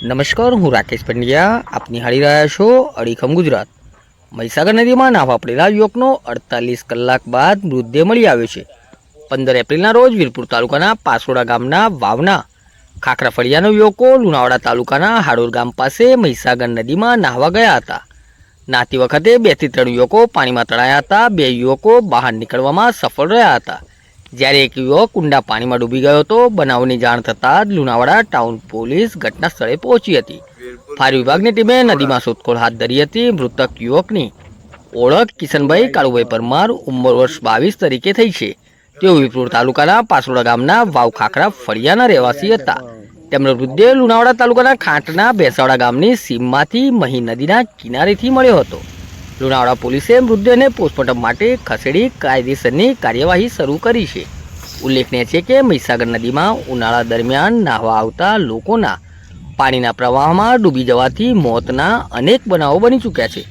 નમસ્કાર, હું રાકેશ પંડ્યા. આપ નિહાળી રહ્યા છો અડીખમ ગુજરાત. મહીસાગર નદીમાં નાહવા પડેલા યુવકનો અડતાલીસ કલાક બાદ મૃતદેહ મળી આવ્યો છે. પંદર એપ્રિલના રોજ વીરપુર તાલુકાના પાસોડા ગામના વાવના ખાખરા ફળિયાના યુવકો લુણાવાડા તાલુકાના હાડોર ગામ પાસે મહીસાગર નદીમાં નાહવા ગયા હતા. નાહતી વખતે બેથી ત્રણ યુવકો પાણીમાં તણાયા હતા. બે યુવકો બહાર નીકળવામાં સફળ રહ્યા હતા. જ્યારે એક યુવક ઊંડા પાણીમાં ડૂબી ગયો હતો, બનાવની જાણ થતાં જ લુણાવાડા ટાઉન પોલીસ ઘટના સ્થળે પહોંચી હતી. ફાયર વિભાગની ટીમે નદીમાં શોધખોળ હાથ ધરી હતી મૃતક યુવકની. ઓળખ કિશનભાઈ કાળુભાઈ પરમાર, ઉંમર વર્ષ બાવીસ તરીકે થઈ છે. તેઓ વિપુર તાલુકાના પાસોડા ગામના વાવ ખાખરા ફળિયાના રહેવાસી હતા. તેમનો મૃતદેહ લુણાવાડા તાલુકાના ખાંટના બેસાવડા ગામની સીમમાંથી મહી નદીના કિનારેથી મળ્યો હતો. લુણાવાડા પોલીસે મૃતદેહને પોસ્ટમોર્ટમ માટે ખસેડી કાયદેસરની કાર્યવાહી શરૂ કરી છે. ઉલ્લેખનીય છે કે મહીસાગર નદીમાં ઉનાળા દરમિયાન નાહવા આવતા લોકોના પાણીના પ્રવાહમાં ડૂબી જવાથી મોતના અનેક બનાવો બની ચૂક્યા છે.